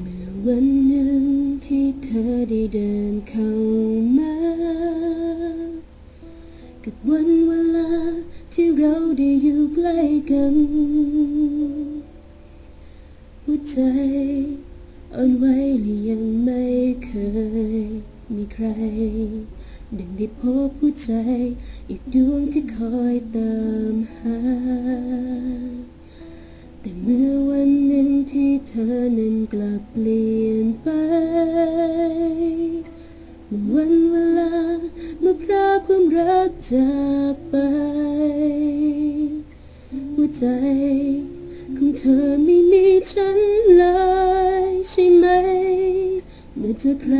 เมื่อวันหนึ่งที่เธอได้เดินเข้ามา กับวันเวลาที่เราได้อยู่ใกล้กัน หัวใจอ่อนไหวและยังไม่เคยมีใคร ดังได้พบหัวใจอีกดวงที่คอยตามหา จากไป หัวใจของเธอไม่มีฉันเลยใช่ไหม เมื่อเจอใคร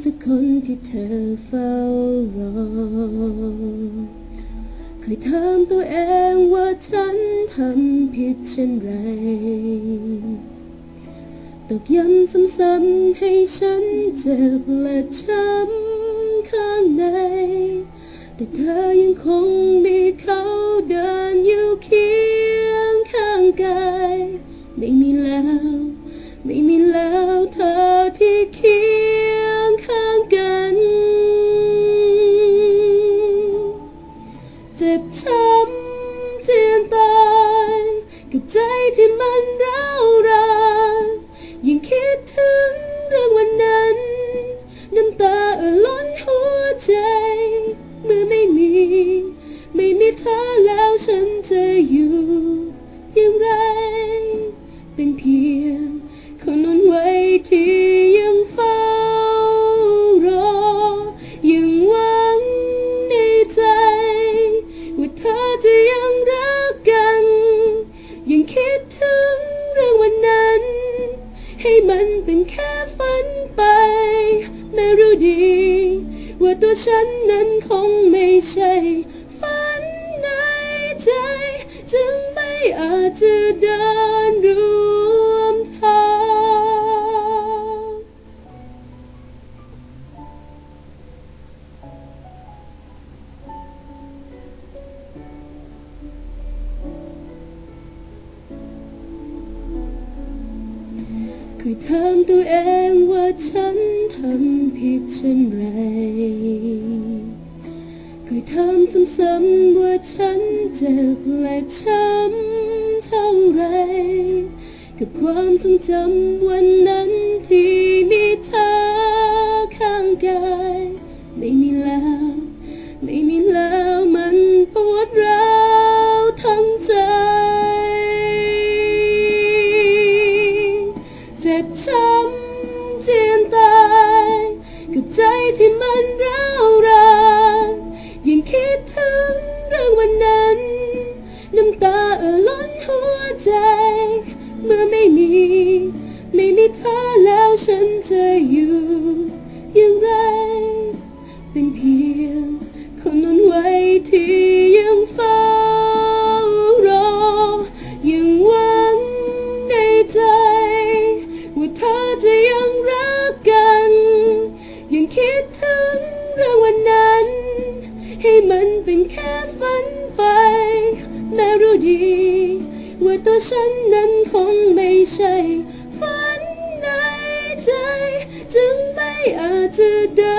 สักคนที่เธอเฝ้ารอ เคยถามตัวเองว่าฉันทำผิดเช่นไรตกย้ำซ้ำๆให้ฉันเจ็บและช้ำ แต่เธอยังคงมีเขาเดินอยู่เคียงข้างกายไม่มีแล้ว ไม่มีแล้วเธอที่เคียงข้างกัน เจ็บช้ำเจียนตายกับใจที่มันร้า ยงคนนั้นไว้ที่ยังเฝ้ารอ ยังหวังในใจ ว่าเธอจะยังรักกัน ยังคิดถึงเรื่องวันนั้น ให้มันเป็นแค่ฝันไป แม้รู้ดี ว่าตัวฉันนั้นคงไม่ใช่ฝันในใจ จึงไม่อาจจะเดิ เคยถามตัวเองว่าฉันทำผิดเช่นไรเคยถามซ้ำๆว่าฉันเจ็บและช้ำเท่าไร กับความทรงจำวันนั้นที่มีเธอข้างกาย ช้ำเจียนตายกับใจที่มันรัก ว่าตัวฉันนั้นคงไม่ใช่ฝันในใจ จึงไม่อาจจะได้